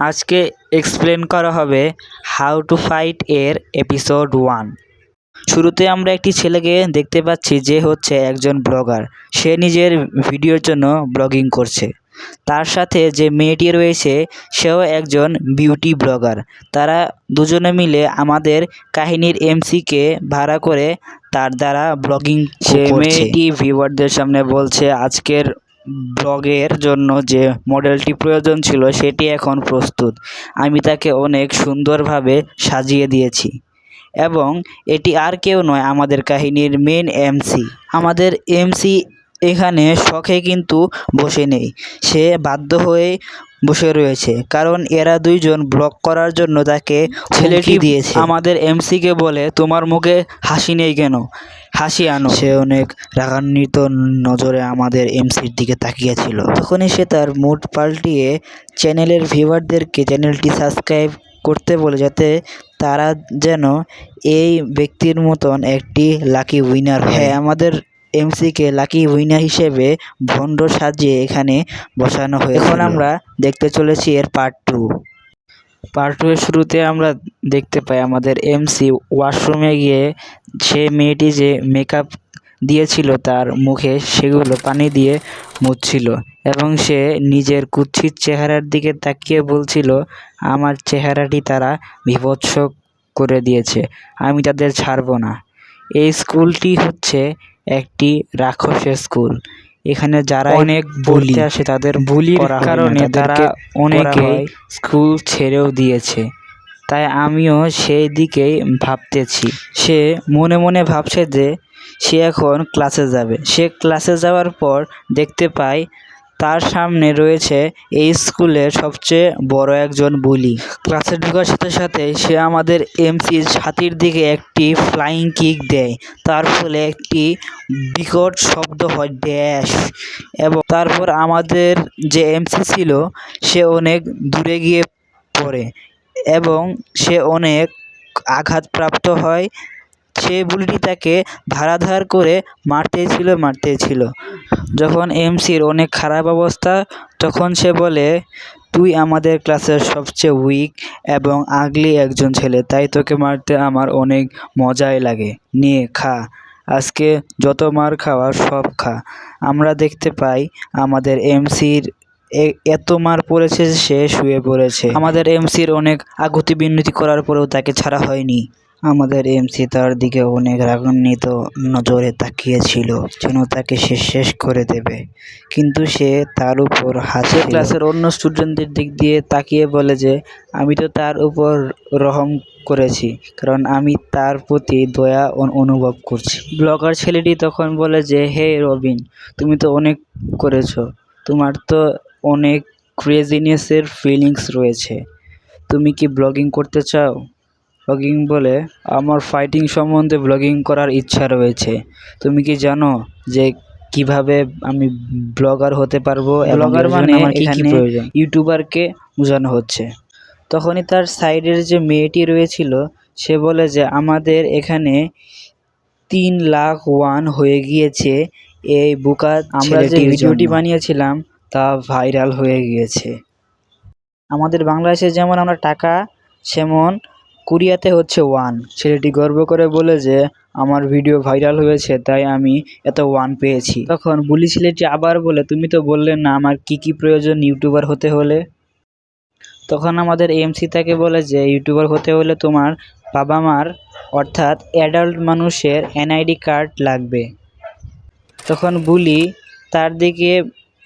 আজকে এক্সপ্লেন করা হবে হাউ টু ফাইট এর এপিসোড ওয়ান শুরুতে আমরা একটি ছেলেকে দেখতে পাচ্ছি যে হচ্ছে একজন ব্লগার সে নিজের ভিডিওর জন্য ব্লগিং করছে। তার সাথে যে মেয়েটি রয়েছে সেও একজন বিউটি ব্লগার তারা দুজনে মিলে আমাদের কাহিনীর এমসিকে ভাড়া করে তার দ্বারা ব্লগিং সে মেয়েটি ভিউয়ারদের সামনে বলছে আজকের ব্লগের জন্য যে মডেলটি প্রয়োজন ছিল, সেটি এখন প্রস্তুত। আমি তাকে অনেক সুন্দরভাবে সাজিয়ে দিয়েছি। এবং এটি আর কেউ নয়, আমাদের কাহিনীর মেন এমসি আমাদের এমসি এখানে শখে কিন্তু বসে নেই। সে বাধ্য হয়ে বসে রয়েছে কারণ এরা দুইজন ব্লগ করার জন্য তাকে ছেলেটি দিয়েছে। আমাদের এমসিকে বলে তোমার মুখে হাসি নেই কেন? হাসি আনো। সে অনেক রাগান্বিত নজরে আমাদের এমসির দিকে তাকিয়েছিল। তখনই সে তার মুড পাল্টিয়ে চ্যানেলের ভিউয়ারদেরকে চ্যানেলটি সাবস্ক্রাইব করতে বলে যাতে তারা যেন এই ব্যক্তির মতন একটি লাকি উইনার হ্যাঁ আমাদের এমসিকে লাকি উইনার হিসেবে ভণ্ড সাজিয়ে এখানে বসানো হয়েছে এখন আমরা দেখতে চলেছি এর পার্ট টু পার্ট টু এর শুরুতে আমরা দেখতে পাই আমাদের এমসি ওয়াশরুমে গিয়ে সে মেয়েটি যে মেকআপ দিয়েছিল তার মুখে সেগুলো পানি দিয়ে মুছছিল এবং সে নিজের কুৎসিত চেহারার দিকে তাকিয়ে বলছিল, আমার চেহারাটি তারা বিভৎস করে দিয়েছে, আমি তাদের ছাড়ব না। এই স্কুলটি হচ্ছে একটি রাক্ষসের স্কুল। এখানে যারা অনেক বলি। আসে তাদের বুলির কারণে তারা অনেকে স্কুল ছেড়েও দিয়েছে। তাই আমিও সেই দিকেই ভাবতেছি। সে মনে মনে ভাবছে যে সে এখন ক্লাসে যাবে। সে ক্লাসে যাওয়ার পর দেখতে পায় তার সামনে রয়েছে এই স্কুলের সবচেয়ে বড় একজন বুলি। ক্লাসে ঢোকার সাথে সাথে সে আমাদের এমসির ছাতির দিকে একটি ফ্লাইং কিক দেয়। তার ফলে একটি বিকট শব্দ হয় ড্যাশ এবং তারপর আমাদের যে এমসি ছিল, সে অনেক দূরে গিয়ে পড়ে এবং সে অনেক আঘাতপ্রাপ্ত হয়। সে বুলিটি তাকে ধারাধার করে মারতেই ছিল ছিল যখন এমসির অনেক খারাপ অবস্থা, তখন সে বলে, তুই আমাদের ক্লাসের সবচেয়ে উইক এবং আগলি একজন ছেলে, তাই তোকে মারতে আমার অনেক মজাই লাগে। নিয়ে খা। আজকে যত মার খাওয়ার সব খা। আমরা দেখতে পাই আমাদের এমসির এত মার পড়েছে সে শুয়ে পড়েছে। আমাদের এমসির অনেক আকুতি বিনতি করার পরেও তাকে ছাড়া হয়নি। আমাদের এমসি তার দিকে অনেক রাগান্বিত নজরে তাকিয়েছিল যেন তাকে সে শেষ করে দেবে। কিন্তু সে তার উপর হাসে ক্লাসের অন্য স্টুডেন্টদের দিক দিয়ে তাকিয়ে বলে যে আমি তো তার উপর রহম করেছি কারণ আমি তার প্রতি দয়া অনুভব করছি। ব্লগার ছেলেটি তখন বলে যে হে রবিন তুমি তো অনেক করেছ। তোমার তো অনেক ক্রেজিনেসের ফিলিংস রয়েছে। তুমি কি ব্লগিং করতে চাও? ব্লগিং বলে আমার ফাইটিং সম্বন্ধে ব্লগিং করার ইচ্ছা রয়েছে। তুমি কি জানো যে কীভাবে আমি ব্লগার হতে পারব ব্লগার মানে এখানে ইউটিউবারকে বোঝানো হচ্ছে। তখনই তার সাইডের যে মেয়েটি রয়েছিল সে বলে যে আমাদের এখানে তিন লাখ ওয়ান হয়ে গিয়েছে এই বুকা আমরা যে ভিডিওটি বানিয়েছিলাম তা ভাইরাল হয়ে গিয়েছে। আমাদের বাংলাদেশে যেমন আমরা টাকা সেমন কোরিয়াতে হচ্ছে ওয়ান ছেলেটি গর্ব করে বলে যে, আমার ভিডিও ভাইরাল হয়েছে, তাই আমি এত ওয়ান পেয়েছি। তখন বুলি ছেলেটি আবার বলে, তুমি তো বললে না, আমার কি কি প্রয়োজন ইউটিউবার হতে হলে? তখন আমাদের এমসি তাকে বলে যে, ইউটিউবার হতে হলে তোমার বাবা মার অর্থাৎ অ্যাডাল্ট মানুষের এনআইডি কার্ড লাগবে। তখন বুলি তার দিকে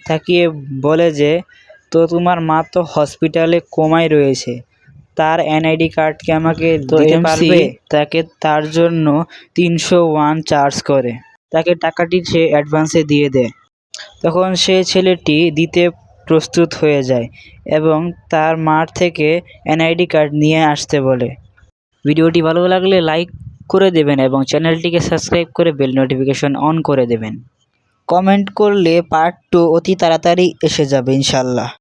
তাকিয়ে বলে যে, তো তোমার মা তো হসপিটালে কোমায় রয়েছে। তার এনআইডি কার্ড কি আমাকে দিতে পারবে? তাকে তার জন্য তিনশো ওয়ান চার্জ করে। তাকে টাকাটি সে অ্যাডভান্সে দিয়ে দেয়। তখন সে ছেলেটি দিতে প্রস্তুত হয়ে যায় এবং তার মার থেকে এনআইডি কার্ড নিয়ে আসতে বলে। ভিডিওটি ভালো লাগলে লাইক করে দেবেন এবং চ্যানেলটিকে সাবস্ক্রাইব করে বেল নোটিফিকেশন অন করে দেবেন। কমেন্ট করলে পার্ট টু অতি তাড়াতাড়ি এসে যাবে ইনশাল্লাহ